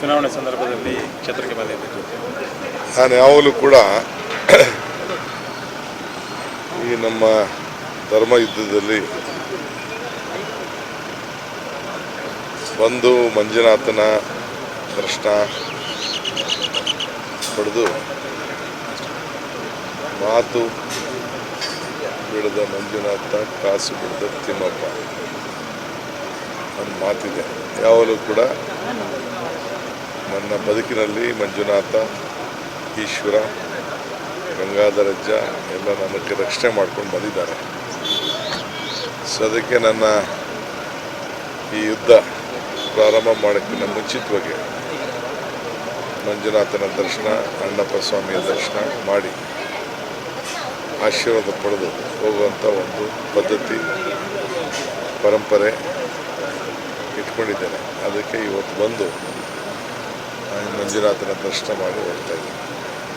ಚುನಾವಣೆ ಸಂದರ್ಭದಲ್ಲಿ ಕ್ಷೇತ್ರಕ್ಕೆ ಬಂದಿದ್ದು ನಾನು ಯಾವಾಗಲೂ ಕೂಡ ಈ ನಮ್ಮ ಧರ್ಮ ಯುದ್ಧದಲ್ಲಿ ಬಂದು ಮಂಜುನಾಥನ ದರ್ಶನ ಪಡೆದು ಮಾತು ಬಿಡದ ಮಂಜುನಾಥ ಕಾಸು ಬಿಡದ ತಿಮ್ಮಪ್ಪ. ಒಂದು ಮಾತಿದೆ. ಯಾವಾಗಲೂ ಕೂಡ ನನ್ನ ಬದುಕಿನಲ್ಲಿ ಮಂಜುನಾಥ, ಈಶ್ವರ, ಗಂಗಾಧರಜ್ಜ ಎಲ್ಲ ನನಗೆ ರಕ್ಷಣೆ ಮಾಡ್ಕೊಂಡು ಬಂದಿದ್ದಾರೆ. ಸೊ ಅದಕ್ಕೆ ನನ್ನ ಈ ಯುದ್ಧ ಪ್ರಾರಂಭ ಮಾಡೋಕ್ಕಿಂತ ಮುಂಚಿತವಾಗಿ ಮಂಜುನಾಥನ ದರ್ಶನ ಅಣ್ಣಪ್ಪ ಸ್ವಾಮಿಯ ದರ್ಶನ ಮಾಡಿ ಆಶೀರ್ವಾದ ಪಡೆದು ಹೋಗುವಂಥ ಒಂದು ಪದ್ಧತಿ, ಪರಂಪರೆ ಇಟ್ಕೊಂಡಿದ್ದೇನೆ. ಅದಕ್ಕೆ ಇವತ್ತು ಬಂದು ನಾನು ಮಂಜುನಾಥನ ದರ್ಶನ ಮಾಡಿ ಹೋಗ್ತಾ ಇದ್ದೀನಿ